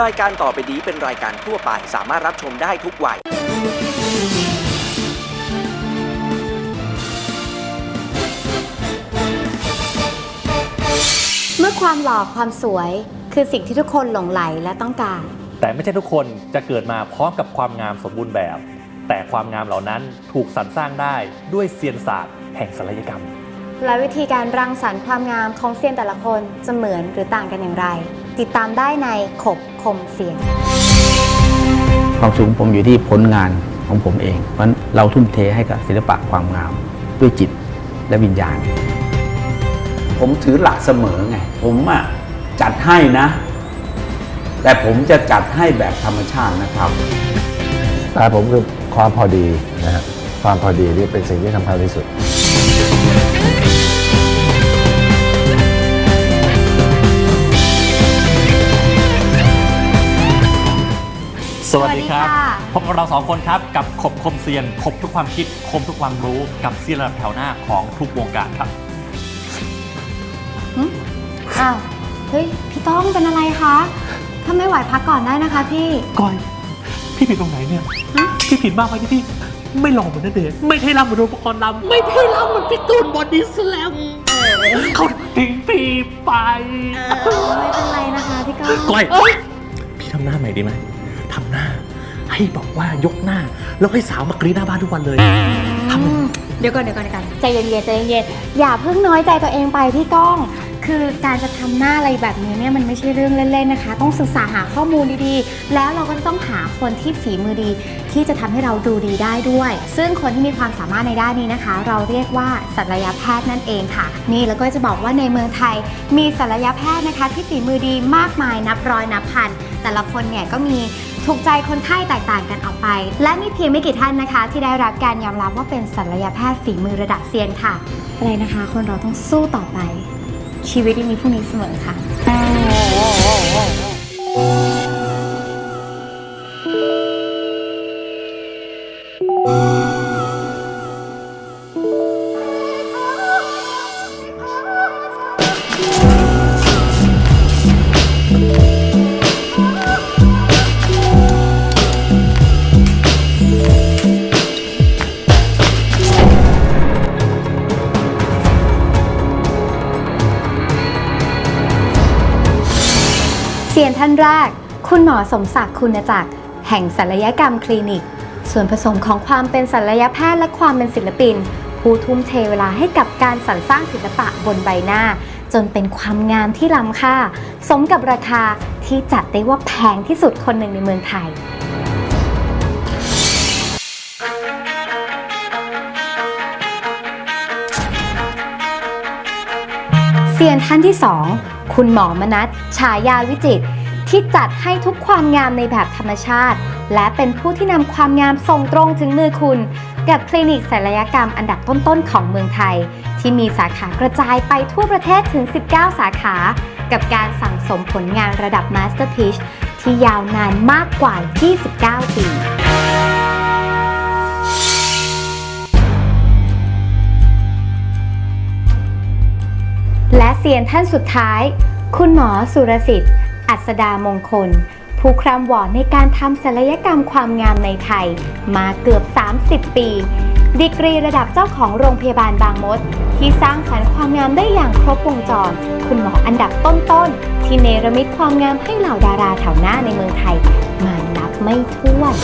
รายการต่อไปนี้เป็นรายการทั่วไป สามารถรับชมได้ทุกวัย เมื่อความหล่อความสวยคือสิ่งที่ทุกคนหลงไหลและต้องการ แต่ไม่ใช่ทุกคนจะเกิดมาพร้อมกับความงามสมบูรณ์แบบ แต่ความงามเหล่านั้นถูกสรรสร้างได้ด้วยเซียนศาสตร์แห่งศัลยกรรม และวิธีการรังสรรค์ความงามของเซียนแต่ละคนจะเหมือนหรือต่างกันอย่างไร ติดตามได้ในขบคมเสียง ความสูงผมอยู่ที่ผลงานของผมเอง เพราะฉะนั้นเราทุ่มเทให้กับศิลปะความงาม ด้วยจิตและวิญญาณ ผมถือหลักเสมอไง ผมอะจัดให้นะ แต่ผมจะจัดให้แบบธรรมชาตินะครับแต่ผมคือความพอดีนะฮะความพอดีนี่เป็นสิ่งที่สำคัญที่สุด พบกับเราสองคนครับ กับขบคมเซียนคบทุกความคิดคมทุกความรู้กับเซียนระดับแถวหน้าของทุกวงการครับหึอ้าวเฮ้ยพี่ต้องเป็นอะไรคะถ้าไม่ไหวพักก่อนได้นะคะพี่ ก้อยพี่ผิดตรงไหนเนี่ยฮะ พี่ผิดมากไหมที่พี่ไม่หล่อเหมือนนเดชน์ไม่เท่รำเหมือนโดมปกรณ์ลำไม่เท่รำเหมือนพี่ตูนบอดี้สแลมเขาทิ้งพี่ไป ไม่เป็นไรนะคะพี่ก้องก้อย พี่ทำหน้าใหม่ดีไหมทำหน้า ให้บอกว่ายกหน้า แล้วให้สาวมากรีดหน้าบ้านทุกวันเลยทำอืมเดี๋ยวก่อนเดี๋ยวก่อนเดี๋ยวก่อนใจเย็นๆใจเย็นๆอย่าเพิ่งน้อยใจตัวเองไปพี่ก้อง คือการจะทำหน้าอะไรแบบนี้เนี่ยมันไม่ใช่เรื่องเล่นๆนะคะ ต้องศึกษาหาข้อมูลดีๆ แล้วเราก็จะต้องหาคนที่ฝีมือดี ที่จะทำให้เราดูดีได้ด้วย ซึ่งคนที่มีความสามารถในด้านนี้นะคะ เราเรียกว่าศัลยแพทย์นั่นเองค่ะ นี่แล้วก็จะบอกว่าในเมืองไทย มีศัลยแพทย์นะคะ ที่ฝีมือดีมากมายนับร้อยนับพันแต่ละคนเนี่ยก็มี ถูกใจคนไข้แตกต่างกันออกไป และมีเพียงไม่กี่ท่านนะคะ ที่ได้รับการยอมรับว่าเป็นศัลยแพทย์ฝีมือระดับเซียนค่ะ อะไรนะคะ คนเราต้องสู้ต่อไป ชีวิตยังมีพรุ่งนี้เสมอค่ะียนท่านแรก คุณหมอสมศักดิ์คุณจักรแห่งศัลยกรรมคลินิก ส่วนผสมของความเป็นศัลยแพทย์และความเป็นศิลปิน ผู้ทุ่มเทเวลาให้กับการสรรสร้างศิลปะบนใบหน้า จนเป็นความงามที่ล้ำค่า สมกับราคาที่จัดได้ว่าแพงที่สุดคนหนึ่งในเมืองไทยเซียนท่านที่2คุณหมอมนัสฉายาวิจิตร ที่จัดให้ทุกความงามในแบบธรรมชาติ และเป็นผู้ที่นำความงามส่งตรงถึงมือคุณ กับคลินิกศัลยกรรมอันดับต้นๆของเมืองไทย ที่มีสาขากระจายไปทั่วประเทศถึง 19 สาขา กับการสั่งสมผลงานระดับ Masterpiece ที่ยาวนานมากกว่า 29 ปีและเซียนท่านสุดท้าย คุณหมอสุรสิทธิ์ อัศดามงคล ผู้คร่ำวอดในการทำศัลยกรรมความงามในไทย มาเกือบ 30 ปี ดีกรีระดับเจ้าของโรงพยาบาลบางมด ที่สร้างสรรค์ความงามได้อย่างครบวงจร คุณหมออันดับต้นๆ ที่เนรมิตความงามให้เหล่าดาราแถวหน้าในเมืองไทย มานับไม่ถ้วน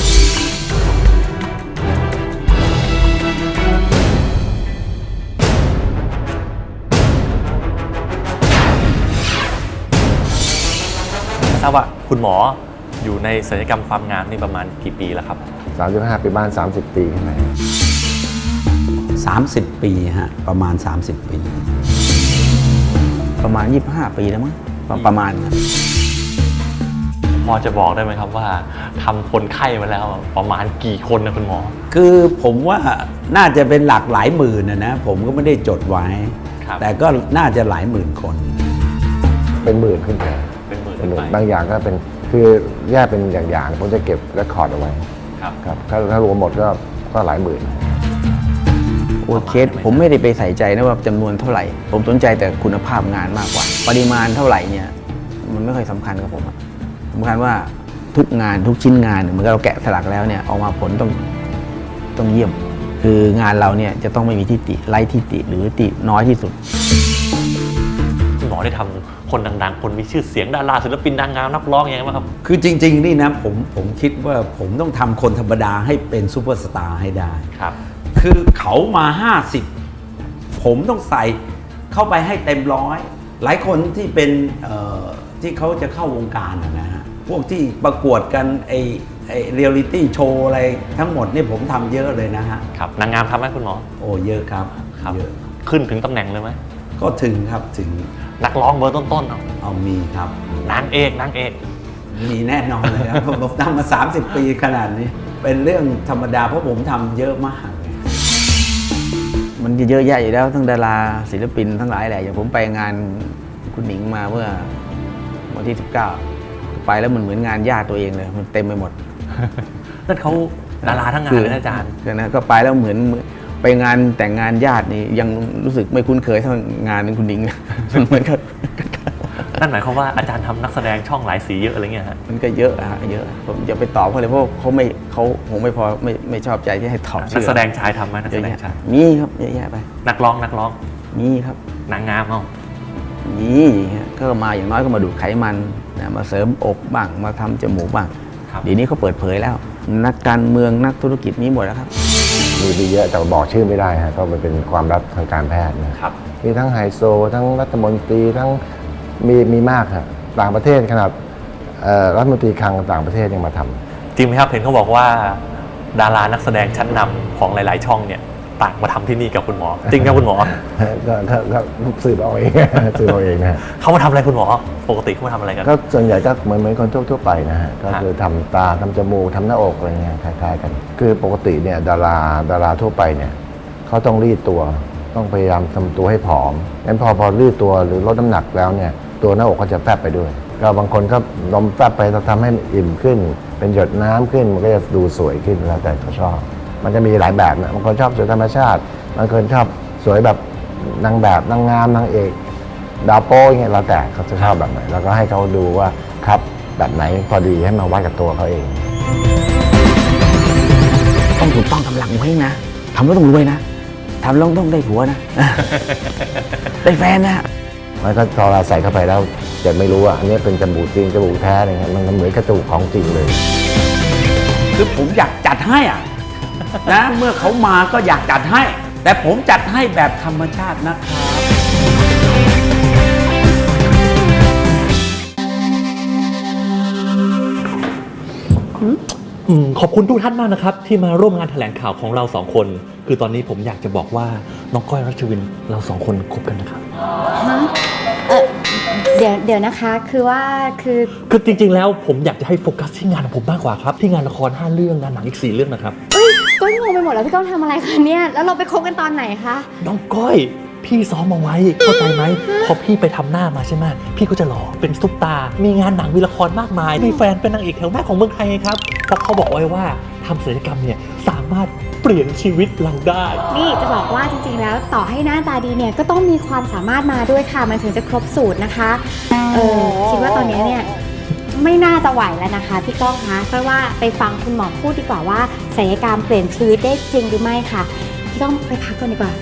ทราบว่าคุณหมออยู่ในศัลยกรรมความงามนี่ประมาณกี่ปีแล้วครับ 35ปีบ้าน 30 ปีขึ้นไป30 ปีฮะประมาณ 30 ปี ประมาณ 25 ปีแล้วมั้งประประมาณนั้นพอจะบอกได้ไหมครับว่าทำคนไข้มาแล้วประมาณกี่คนนะคุณหมอ คือผมว่าน่าจะเป็นหลักหลายหมื่นนะนะผมก็ไม่ได้จดไว้ ครับ แต่ก็น่าจะหลายหมื่นคน เป็นหมื่นขึ้นไป เป็นหมื่นเป็นหมื่ขึ้นนไปบางอย่างก็เป็นคือแยกเป็นอย่างๆผมจะเก็บและคอร์ดเอาไว้ครับครับถ้าถ้ารวมหมดก็ก็หลายหมื่นโอ้เคสผมไม่ได้ไปใส่ใจนะว่าจำนวนเท่าไหร่ ผมสนใจแต่คุณภาพงานมากกว่า ปริมาณเท่าไหร่เนี่ยมันไม่ค่อยสำคัญกับผมอะสำคัญว่าทุกงานทุกชิ้นงานเหมือนกับเราแกะสลักแล้วเนี่ยออกมาผลต้องต้องเยี่ยม คืองานเราเนี่ยจะต้องไม่มีทิฏฐิไร้ทิฏฐิหรือติน้อยที่สุด คุณหมอได้ทำคนดังๆ คนมีชื่อเสียงดาราศิลปินนางงามนักร้องยังไงบ้างครับ คือจริง ๆ นี่นะผมผมคิดว่าผมต้องทำคนธรรมดาให้เป็นซูเปอร์สตาร์ให้ได้ครับ คือเขามา 50 ผมต้องใส่เข้าไปให้เต็มร้อย หลายคนที่เป็นเอ่อที่เขาจะเข้าวงการอะนะฮะพวกที่ประกวดกันไอไอเรียลิตี้โชว์อะไรทั้งหมดนี่ผมทำเยอะเลยนะฮะครับนางงามทำไหมคุณหมอ โอ้เยอะครับครับเยอะขึ้นถึงตำแหน่งเลยไหมก็ถึงครับถึง นักร้องเบอร์ต้นๆเอาเอามีครับ นางเอกนางเอก มีแน่นอนเลยครับ ผมทำมา 30 ปีขนาดนี้ เป็นเรื่องธรรมดาเพราะผมทำเยอะมากไงมันเยอะแยะอยู่แล้วทั้งดาราศิลปินทั้งหลายแหละอย่างผมไปงานคุณหนิงมาเมื่อวันที่ 19 ไปแล้วมันเหมือนงานญาติตัวเองเลย มันเต็มไปหมดนั่นเขาดาราทั้งงานเลยนะอาจารย์คือนะก็ไปแล้วเหมือน ไปงานแต่งงานญาตินี่ยังรู้สึกไม่คุ้นเคยเท่างานคุณหนิงมันเหมือนกับนั่นหมายความว่าอาจารย์ทำนักแสดงช่องหลายสีเยอะอะไรเงี้ยฮะมันก็เยอะอะฮะเยอะผมจะไปตอบเขาเลยเพราะเขาไม่เขาคงไม่พอไม่ไม่ชอบใจที่ให้ตอบนัชื่กอแสดงชายทำไหมนักเยแสอะดงแยะชายมีครับเยอะแยะไป นักร้องนักร้องมีครับนางงามเอานี่ฮะก็มาอย่างน้อยก็มาดูดไขมันนะมาเสริมอกบ้างมาทำจมูกบ้างครับเดี๋ยวนี้เขาเปิดเผยแล้ว นักการเมืองนักธุรกิจมีหมดแล้วครับ มีมีเยอะแต่บอกชื่อไม่ได้ฮะก็มันเป็นความลับทางการแพทย์นะครับมีทั้งไฮโซ ทั้งรัฐมนตรีทั้งมีมีมากครับต่างประเทศขนาดเอ่อรัฐมนตรีคลังต่างประเทศยังมาทำจริงไหมครับเห็นเขาบอกว่า ดารานักแสดงชั้นนำของหลาย ๆ ช่องเนี่ย ต่างมาทำที่นี่กับคุณหมอ จริงครับคุณหมอก็ก็ก็สืบเอาเองสืบเอาเองนะฮะเขามาทำอะไรคุณหมอ ปกติเขามาทำอะไรกันก็ส่วนใหญ่ก็เหมือนเหมือนคนทั่วๆไปนะฮะก็ฮะคือทำตาทำจมูกทำหน้าอกอะไรเงี้ยคล้ายๆกัน คือปกติเนี่ยดาราดาราทั่วไปเนี่ยเขาต้องรีดตัวต้องพยายามทำตัวให้ผอมงั้นพอพอรีดตัวหรือลดน้ำหนักแล้วเนี่ยตัวหน้าอกก็จะแฟบไปด้วย ก็บางคนก็นมแฟบไปเราทำให้มันอิ่มขึ้น เป็นหยดน้ำขึ้นมันก็จะดูสวยขึ้นแล้วแต่เขาชอบ มันจะมีหลายแบบนะบางคนชอบสวยธรรมชาติบางคนชอบสวยแบบนางแบบนางงามนางเอกดาวโป้อย่างเงี้ยแล้วแต่เขาจะชอบแบบไหนแล้วก็ให้เขาดูว่าครับแบบไหนพอดีให้มาวัดกับตัวเขาเองต้องถูกต้องทำหลังไว้นะทำแล้วต้องรวยนะทำแล้วต้องได้ผัวนะ ได้แฟนนะมันก็พอเราใส่เข้าไปแล้วจะไม่รู้ว่าอันนี้เป็นจมูกจริงจมูกแท้อะไรเงี้ยมันเหมือนกระจมูกของจริงเลย คือผมอยากจัดให้อะ นะเมื่อเขามาก็อยากจัดให้ แต่ผมจัดให้แบบธรรมชาตินะครับ อืมขอบคุณทุกท่านมากนะครับ ที่มาร่วมงานแถลงข่าวของเราสองคน คือตอนนี้ผมอยากจะบอกว่าน้องก้อยรัชวินเราสองคนคบกันนะครับฮะเออเดี๋ยวเดี๋ยวนะคะคือว่าคือคือจริงๆแล้วผมอยากจะให้โฟกัสที่งานของผมมากกว่าครับ ที่งานละคร5เรื่องงานหนังอีก4เรื่องนะครับ เอ้ยก้อ ยงงไปหมดแล้วพี่ก้องทำอะไรคะเนี่ย แล้วเราไปคบกันตอนไหนคะ น้องก้อย พี่ซ้อมมาไว้เข้าใจไหมพอพี่ไปทำหน้ามาใช่ไหมพี่ก็จะหล่อเป็นซุปตา มีงานหนังมีละครมากมาย มีแฟนเป็นนางเอกแถวหน้าของเมืองไทยไงครับเพราะเขาบอกไว้ว่าทำศัลยกรรมเนี่ยสามารถเปลี่ยนชีวิตเราได้ นี่จะบอกว่าจริงๆแล้วต่อให้หน้าตาดีเนี่ยก็ต้องมีความสามารถมาด้วยค่ะ มันถึงจะครบสูตรนะคะ เออคิดว่าตอนนี้เนี่ย ไม่น่าจะไหวแล้วนะคะพี่ก้องคะเพราะว่าไปฟังคุณหมอพูดดีกว่าว่าศัลยกรรมเปลี่ยนชีวิตได้จริงหรือไม่ค่ะพี่ก้องไปพักก่อนดีกว่า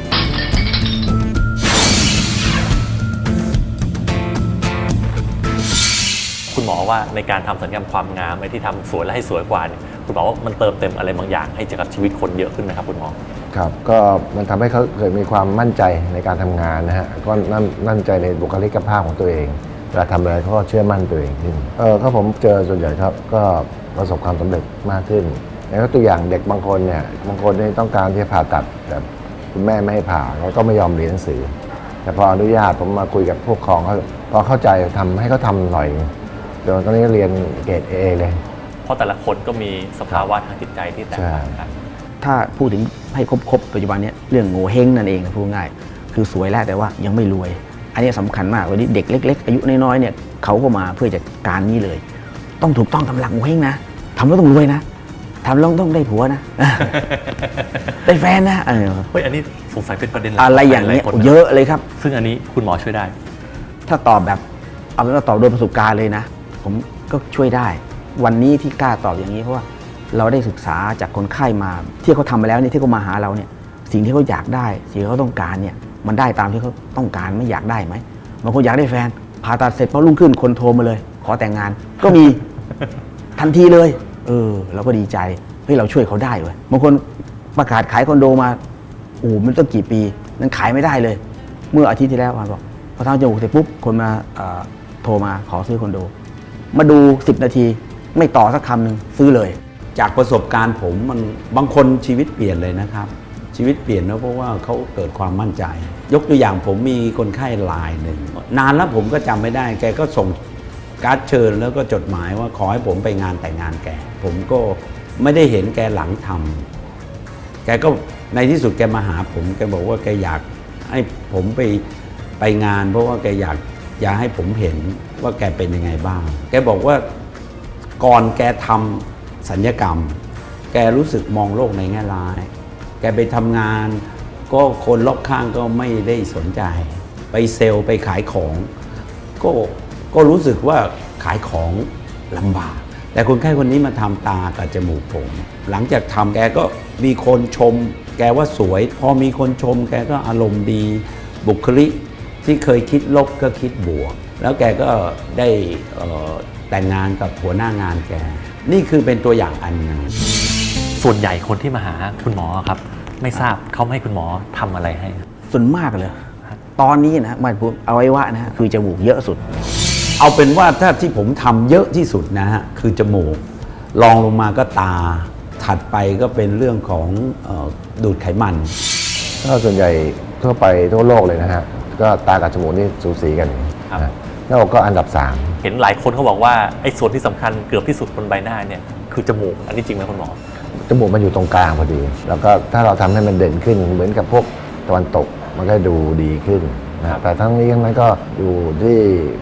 คุณหมอว่าในการทำศัลยกรรมความงามไอ้ที่ทำสวยและให้สวยกว่าเนี่ยคุณหมอว่ามันเติมเต็มอะไรบางอย่างให้กับชีวิตคนเยอะขึ้นไหมครับคุณหมอครับก็มันทำให้เขาเกิดมีความมั่นใจในการทำงานนะฮะก็นั่นมั่นใจในบุคลิกภาพของตัวเอง เวลาทำอะไรเขาก็เชื่อมั่นตัวเองขึ้น เออก็ผมเจอส่วนใหญ่ครับก็ประสบความสำเร็จมากขึ้นแล้วก็ตัวอย่างเด็กบางคนเนี่ยบางคนนี่ต้องการที่จะผ่าตัดแต่คุณแม่ไม่ให้ผ่าเขาก็ไม่ยอมเรียนหนังสือ แต่พออนุญาตผมมาคุยกับผู้ปกครองเขาพอเข้าใจทำให้เขาทำหน่อยจนตอนนี้ก็เรียนเกรดเอเลย เพราะแต่ละคนก็มีสภาวะทางจิตใจที่แตกต่างกัน ถ้าพูดถึงให้ครบๆปัจจุบันเนี้ยเรื่องโง่เฮงนั่นเองนะพูดง่าย คือสวยแล้วแต่ว่ายังไม่รวย อันนี้สำคัญมากวันนี้เด็กเล็ก ๆ อายุน้อยๆเนี่ยเขาก็มาเพื่อจะการนี้เลย ต้องถูกต้องทำหลักโง่เฮงนะทำแล้วต้องรวยนะทำแล้วต้องได้ผัวนะได้แฟนนะเออเฮ้ยอันนี้สงสัยเป็นประเด็นหลักอะไรอย่างเงี้ยหลคนเยอะเลยครับ ซึ่งอันนี้คุณหมอช่วยได้ ถ้าตอบแบบเอาเป็นว่าตอบโดยประสบการณ์เลยนะ ผมก็ช่วยได้ วันนี้ที่กล้าตอบอย่างนี้เพราะว่าเราได้ศึกษาจากคนไข้มา ที่เขาทำมาแล้วเนี่ยที่เขามาหาเราเนี่ยสิ่งที่เขาอยากได้ สิ่งที่เขาต้องการเนี่ย มันได้ตามที่เขาต้องการไม่อยากได้ไหมบางคนอยากได้แฟนผ่าตัดเสร็จพอรุ่งขึ้นคนโทรมาเลย ขอแต่งงาน ก็มีทันทีเลย เออเราก็ดีใจเฮ้ยเราช่วยเขาได้เว้ยบางคนประกาศขายคอนโดมาโอ้มันต้องกี่ปีนั้นขายไม่ได้เลย เมื่ออาทิตย์ที่แล้วมันบอกพอทำจมูกเสร็จปุ๊บคนมาโทรมาขอซื้อคอนโด มาดู 10 นาทีไม่ต่อสักคำหนึ่งซื้อเลย จากประสบการณ์ผมมันบางคนชีวิตเปลี่ยนเลยนะครับ ชีวิตเปลี่ยนนะเพราะว่าเขาเกิดความมั่นใจ ยกตัวอย่างผมมีคนไข้รายหนึ่งนานแล้วผมก็จำไม่ได้ แกก็ส่งการ์ดเชิญแล้วก็จดหมายว่าขอให้ผมไปงานแต่งงานแก ผมก็ไม่ได้เห็นแกหลังทำแกก็ในที่สุดแกมาหาผมแกบอกว่าแกอยากให้ผมไปไปงาน เพราะว่าแกอยากอยากให้ผมเห็นว่าแกเป็นยังไงบ้าง แกบอกว่าก่อนแกทำสัญญกรรม แกรู้สึกมองโลกในแง่ร้าย แกไปทำงาน ก็คนรอบข้างก็ไม่ได้สนใจ ไปเซลล์ไปขายของ ก็ก็รู้สึกว่าขายของลำบาก แต่คนไข้คนนี้มาทำตากับจมูกผม หลังจากทำแกก็มีคนชม แกว่าสวย พอมีคนชม แกก็อารมณ์ดี บุคลิกที่เคยคิดลบก็คิดบวก แล้วแกก็ได้แต่งงานกับหัวหน้างานแก นี่คือเป็นตัวอย่างอันหนึ่ง ส่วนใหญ่คนที่มาหาคุณหมอครับ ไม่ทราบเขาให้คุณหมอทำอะไรให้ ส่วนมากเลยตอนนี้นะมันพูดเอาไว้ว่านะฮะคือจมูกเยอะสุด เอาเป็นว่าถ้าที่ผมทำเยอะที่สุดนะฮะคือจมูกรองลงมาก็ตา ถัดไปก็เป็นเรื่องของเออดูดไขมันก็ส่วนใหญ่ทั่วไปทั่วโลกเลยนะฮะก็ตากับจมูกนี่สูสีกันครับนะหน้าอกก็อันดับเห็นหลายคนเขาบอกว่าไอ้ส่วนที่สำคัญเกือบที่สุดบนใบหน้าเนี่ยคือจมูก อันนี้จริงไหมคุณหมอ3 จมูกมันอยู่ตรงกลางพอดี แล้วก็ถ้าเราทำให้มันเด่นขึ้น เหมือนกับพวกตะวันตกมันก็ดูดีขึ้นนะแต่ทั้งนี้ทั้งนั้นก็อยู่ที่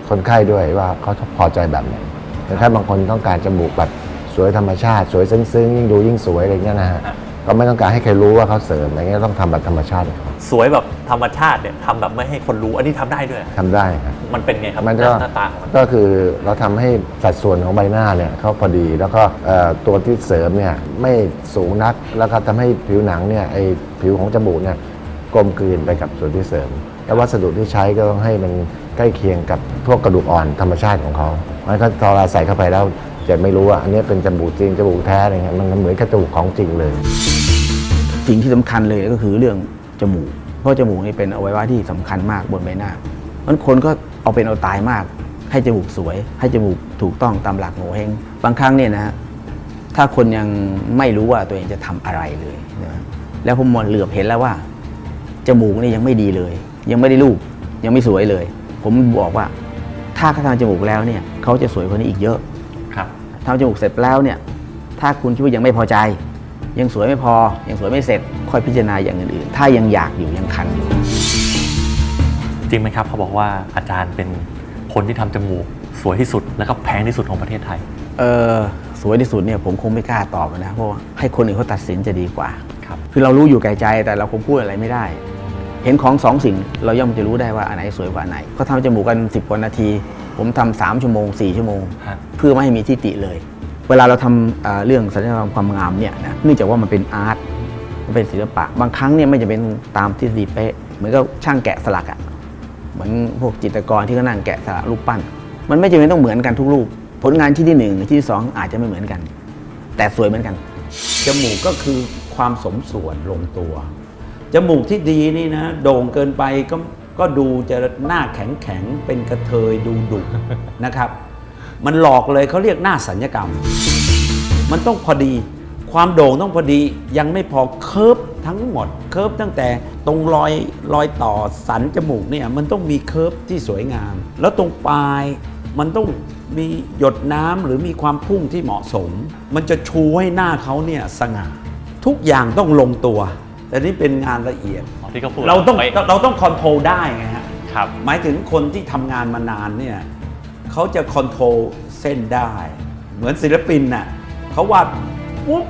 คนไข้ด้วยว่าเขาพอใจแบบไหนคนไข้บางคนต้องการจมูกแบบสวยธรรมชาติสวยซึ้งๆยิ่งดูยิ่งสวยอะไรเงี้ยนะฮะก็ไม่ต้องการให้ใครรู้ว่าเขาเสริมอะไรเงี้ยต้องทำแบบธรรมชาติให้เขา สวยแบบธรรมชาติเนี่ยทำแบบไม่ให้คนรู้อันนี้ทำได้ด้วย ทำได้ครับมันเป็นไงครับมันก็หน้าตาของมัน ก็คือเราทำให้สัดส่วนของใบหน้าเนี่ยเขาพอดีแล้วก็เอ่อตัวที่เสริมเนี่ยไม่สูงนักแล้วก็ทำให้ผิวหนังเนี่ยไอผิวของจมูกเนี่ยกลมกลืนไปกับส่วนที่เสริม แล้ววัสดุที่ใช้ก็ต้องให้มันใกล้เคียงกับพวกกระดูกอ่อนธรรมชาติของเขามันก็พอเราใส่เข้าไปแล้วจะไม่รู้ว่าอันนี้เป็นจมูกจริงจมูกแท้อะไรเงี้ยมันเหมือนกับจมูกของจริงเลย สิ่งที่สำคัญเลยก็คือเรื่อง จมูก เพราะจมูกนี่เป็นอวัยวะที่สำคัญมากบนใบหน้ามันคนก็เอาเป็นเอาตายมาก ให้จมูกสวย ให้จมูกถูกต้องตามหลักโงเฮงบางครั้งเนี่ยนะฮะถ้าคนยังไม่รู้ว่าตัวเองจะทำอะไรเลยนะแล้วผมมองเหลือบเห็นแล้วว่า จมูกนี่ยังไม่ดีเลย ยังไม่ได้รูปยังไม่สวยเลย ผมบอกว่า ถ้าเขาทำจมูกแล้วเนี่ยเขาจะสวยกว่านี้อีกเยอะครับทำจมูกเสร็จแล้วเนี่ย ถ้าคุณคิดว่ายังไม่พอใจ ยังสวยไม่พอยังสวยไม่เสร็จ ค่อยพิจารณาอย่างอื่นๆ ถ้ายังอยากอยู่ยังคันอยู่ จริงไหมครับเขาบอกว่าอาจารย์เป็นคนที่ทำจมูกสวยที่สุดแล้วก็แพงที่สุดของประเทศไทย เออสวยที่สุดเนี่ยผมคงไม่กล้าตอบนะเพราะว่าให้คนอื่นเขาตัดสินจะดีกว่าครับคือเรารู้อยู่แก่ใจแต่เราคงพูดอะไรไม่ได้ เห็นของสองสิ่งเราย่อมจะรู้ได้ว่าอันไหนสวยกว่าอันไหนเขาทำจมูกกัน 10กว่านาที ผมทำสามชั่วโมง 4 ชั่วโมงฮะเพื่อไม่ให้มีที่ติเลย เวลาเราทำเอ่อเรื่องศัลยกรรมความงามเนี่ยนะเนื่องจากว่ามันเป็นอาร์ตมัน เป็นศิลปะ บางครั้งเนี่ยไม่จะเป็นตามทฤษฎีเป๊ะเหมือนกับช่างแกะสลักอะเหมือนพวกจิตรกรที่เขานั่งแกะสลักรูปปั้น มันไม่จำเป็นต้องเหมือนกันทุกรูป ผลงานที่ที่หนึ่งที่ที่สองอาจจะไม่เหมือนกัน แต่สวยเหมือนกัน จมูกก็คือความสมส่วนลงตัว จมูกที่ดีนี่นะโด่งเกินไปก็ก็ดูจะหน้าแข็งแข็งเป็นกระเทยดูดุนะครับ มันหลอกเลยเขาเรียกหน้าสัญญกรรม มันต้องพอดี ความโด่งต้องพอดียังไม่พอเคิร์ฟทั้งหมด เคิร์ฟตั้งแต่ตรงรอยรอยต่อสันจมูกเนี่ยมันต้องมีเคิร์ฟที่สวยงาม แล้วตรงปลายมันต้องมีหยดน้ำหรือมีความพุ่งที่เหมาะสม มันจะชูให้หน้าเขาเนี่ยสง่าทุกอย่างต้องลงตัว แต่นี่เป็นงานละเอียดอ๋อที่เขาพูดเราต้องไว้เราต้องคอนโทรลได้ไงฮะครับหมายถึงคนที่ทำงานมานานเนี่ยเขาจะคอนโทรลเส้นได้ เหมือนศิลปินน่ะเขาวาดปุ๊บ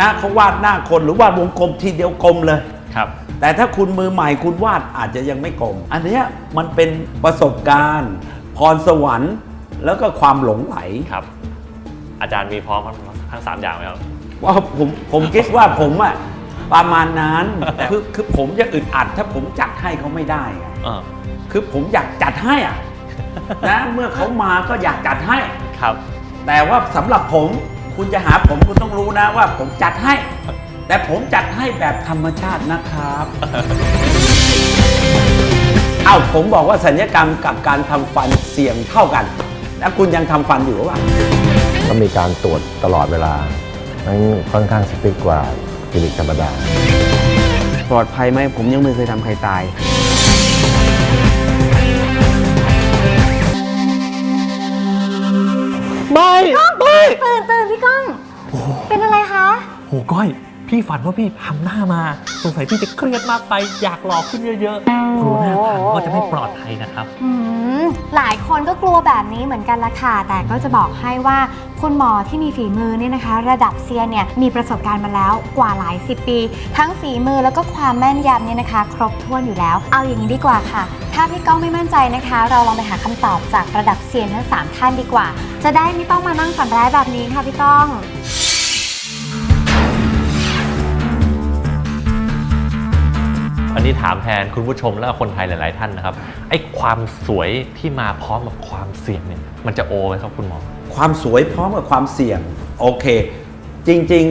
อะเขาวาดหน้าคนหรือวาดวงกลมทีเดียวกลมเลยครับ แต่ถ้าคุณมือใหม่คุณวาดอาจจะยังไม่กลม อันเนี้ยมันเป็นประสบการณ์ พรสวรรค์แล้วก็ความหลงไหลครับ อาจารย์มีพร้อมทั้งสามอย่างไหมครับว่าผมผมคิดว่าผมอะประมาณนั้นคือคือผมจะอึดอัด ถ้าผมจัดให้เขาไม่ได้ไงเออคือผมอยากจัดให้อะนะเมื่อเขามาก็อยากจัดให้ ครับ แต่ว่าสำหรับผม คุณจะหาผมคุณต้องรู้นะว่าผมจัดให้ แต่ผมจัดให้แบบธรรมชาตินะครับเอ้าผมบอกว่าสัญญกรรมกับการทำฟันเสี่ยงเท่ากัน แล้วคุณยังทำฟันอยู่หรือเปล่าก็มีการตรวจตลอดเวลานั้นค่อนข้างสติ๊กกว่าคลินิกธรรมดา ปลอดภัยไหมผมยังไม่เคยทำใครตาย ไม่ไม่ตื่นตื่นพี่ก้อง เป็นอะไรคะ โหก้อย พี่ฝันว่าพี่ทำหน้ามา สงสัยพี่จะเครียดมากไป อยากหลอกขึ้นเยอะๆกลัวหน้าพังก็จะไม่ปลอดภัยนะครับ อืมหลายคนก็กลัวแบบนี้เหมือนกันละค่ะ แต่ก็จะบอกให้ว่าคุณหมอที่มีฝีมือเนี่ยนะคะ ระดับเซียนเนี่ยมีประสบการณ์มาแล้วกว่าหลายสิบปี ทั้งฝีมือแล้วก็ความแม่นยำเนี่ยนะคะ ครบถ้วนอยู่แล้ว เอาอย่างนี้ดีกว่าค่ะ ถ้าพี่ก้องไม่มั่นใจนะคะ เราลองไปหาคำตอบจากระดับเซียนทั้งสามท่านดีกว่า จะได้ไม่ต้องมานั่งฝันร้ายแบบนี้ค่ะพี่ก้อง อันนี้ถามแทนคุณผู้ชมและคนไทยหลาย ๆ ท่านนะครับไอ้ความสวยที่มาพร้อมกับความเสี่ยงเนี่ยมันจะโอไหมครับคุณหมอ ความสวยพร้อมกับความเสี่ยงโอเค จริง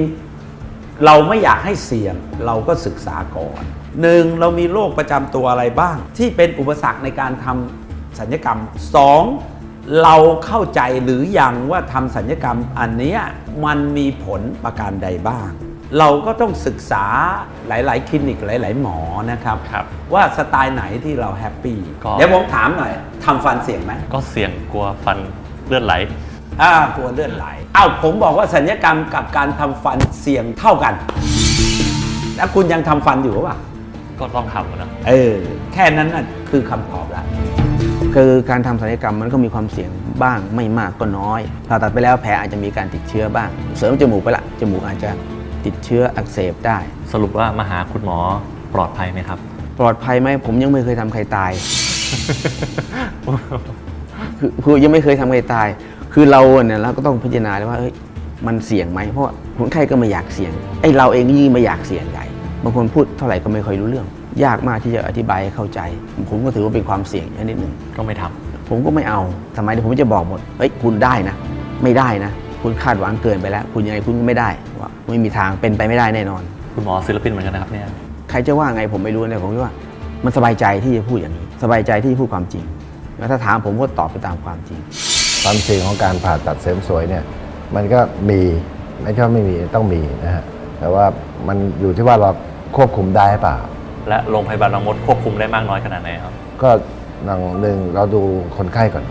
ๆเราไม่อยากให้เสี่ยงเราก็ศึกษาก่อนหนึ่งเรามีโรคประจำตัวอะไรบ้าง ที่เป็นอุปสรรคในการทำสัญญกรรมสองเราเข้าใจหรือยังว่าทำสัญญกรรมอันนี้มันมีผลประการใดบ้าง เราก็ต้องศึกษาหลาย ๆ คลินิกหลาย ๆ หมอนะครับครับว่าสไตล์ไหนที่เราแฮปปี้ก็ เดี๋ยวผมถามหน่อยทำฟันเสี่ยงไหมก็เสี่ยงกลัวฟันเลือดไหล อ่ากลัวเลือดไหลอ้าวผมบอกว่าสัญญกรรมกับการทำฟันเสี่ยงเท่ากัน แล้วคุณยังทำฟันอยู่หรือเปล่า ก็ต้องทำนะเออ แค่นั้นน่ะคือคำตอบแล้วคือการทำศัลยกรรมมันก็มีความเสี่ยงบ้างไม่มากก็น้อยผ่าตัดไปแล้วแผลอาจจะมีการติดเชื้อบ้าง เสริมจมูกไปละจมูกอาจจะ ติดเชื้ออักเสบได้ สรุปว่ามาหาคุณหมอปลอดภัยไหมครับ ปลอดภัยไหมผมยังไม่เคยทำใครตาย คือคือยังไม่เคยทำใครตาย คือเราเนี่ยเราก็ต้องพิจารณาเลยว่าเอ้ยมันเสี่ยงไหมเพราะว่าคนไข้ก็ไม่อยากเสี่ยงไอ้เราเองยิ่งไม่อยากเสี่ยงใหญ่บางคนพูดเท่าไหร่ก็ไม่ค่อยรู้เรื่อง ยากมากที่จะอธิบายให้เข้าใจ ผมก็ถือว่าเป็นความเสี่ยงชนิดหนึ่ง ก็ไม่ทำ ผมก็ไม่เอา สมัยนี้ผมจะบอกหมด เฮ้ย คุณได้นะ ไม่ได้นะ คุณคาดหวังเกินไปแล้ว คุณยังไงคุณก็ไม่ได้ว่าไม่มีทางเป็นไปไม่ได้แน่นอน คุณหมอศิลปินเหมือนกันนะครับเนี่ยใครจะว่าไงผมไม่รู้นะผมคิดว่า มันสบายใจที่จะพูดอย่างนี้ สบายใจที่จะพูดความจริง แล้วถ้าถามผมก็ตอบไปตามความจริง ความเสี่ยงของการผ่าตัดเสริมสวยเนี่ยมันก็มีไม่ใช่ว่าไม่มีต้องมีนะฮะแต่ว่ามันอยู่ที่ว่าเราควบคุมได้หรือเปล่า และโรงพยาบาลบางมดควบคุมได้มากน้อยขนาดไหนครับ ก็หนึ่งหนึ่งเราดูคนไข้ก่อน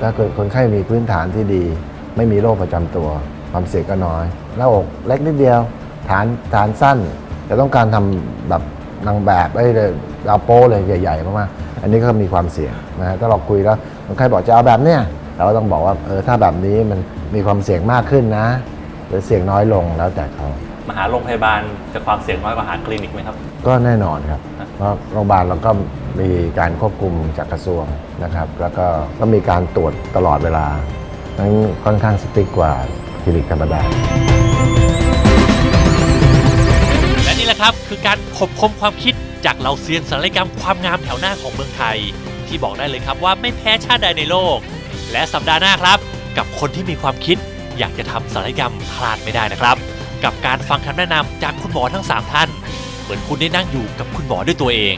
ถ้าเกิดคนไข้มีพื้นฐานที่ดี ไม่มีโรคประจำตัว ความเสี่ยงก็น้อย หน้าอกเล็กนิดเดียว ฐานฐานสั้นจะต้องการทำแบบนางแบบไอ้เลยเราโป้เลยใหญ่ๆมากๆอันนี้ก็มีความเสี่ยงนะฮะถ้าเราคุยแล้วคนไข้บอกจะเอาแบบเนี้ยเราก็ต้องบอกว่าเออถ้าแบบนี้มันมีความเสี่ยงมากขึ้นนะ หรือเสี่ยงน้อยลงแล้วแต่เขามหาโรงพยาบาลจะความเสี่ยงน้อยกว่าหาคลินิกไหมครับ ก็แน่นอนครับเพราะโรงพยาบาลเราก็มีการควบคุมจากกระทรวงนะครับ แล้วก็ก็มีการตรวจตลอดเวลา นั้นค่อนข้างสติ๊กกว่าคลินิกธรรมดาและนี่แหละครับคือการคบคมความคิดจากเหล่าเซียนศัลยกรรมความงามแถวหน้าของเมืองไทย ที่บอกได้เลยครับว่าไม่แพ้ชาติใดในโลก และสัปดาห์หน้าครับ กับคนที่มีความคิด อยากจะทำศัลยกรรมพลาดไม่ได้นะครับ กับการฟังคำแนะนำจากคุณหมอทั้ง 3 ท่าน เหมือนคุณได้นั่งอยู่กับคุณหมอด้วยตัวเอง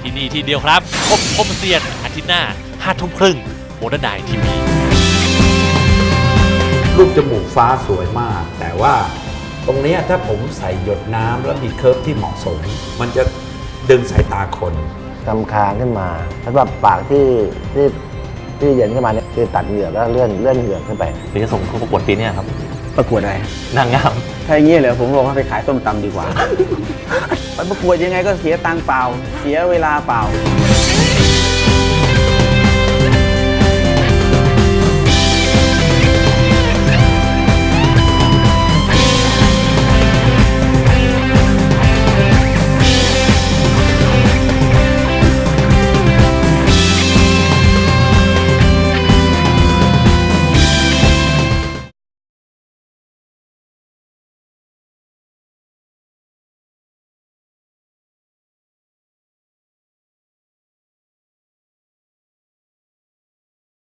ที่นี่ที่เดียวครับคบคมเซียนอาทิตย์หน้าห้าทุ่มครึ่งโมเดิร์นไนทีวี รูปจมูกฟ้าสวยมาก แต่ว่าตรงเนี้ยถ้าผมใส่หยดน้ำแล้วมีเคิร์ฟที่เหมาะสม มันจะดึงสายตาคนทำคางขึ้นมาสำหรับปากที่ที่ที่เย็นขึ้นมาเนี่ยคือตัดเหงือกแล้วเลื่อนเลื่อนเหงือกขึ้นไปเดี๋ยวจะส่งเข้าประกวดปีเนี้ยครับ ประกวดอะไร นางงาม ถ้าอย่างนี้เลยผมบอกว่าไปขายส้มตำดีกว่า ไปประกวดยังไงก็เสียตังค์เปล่า เสียเวลาเปล่า「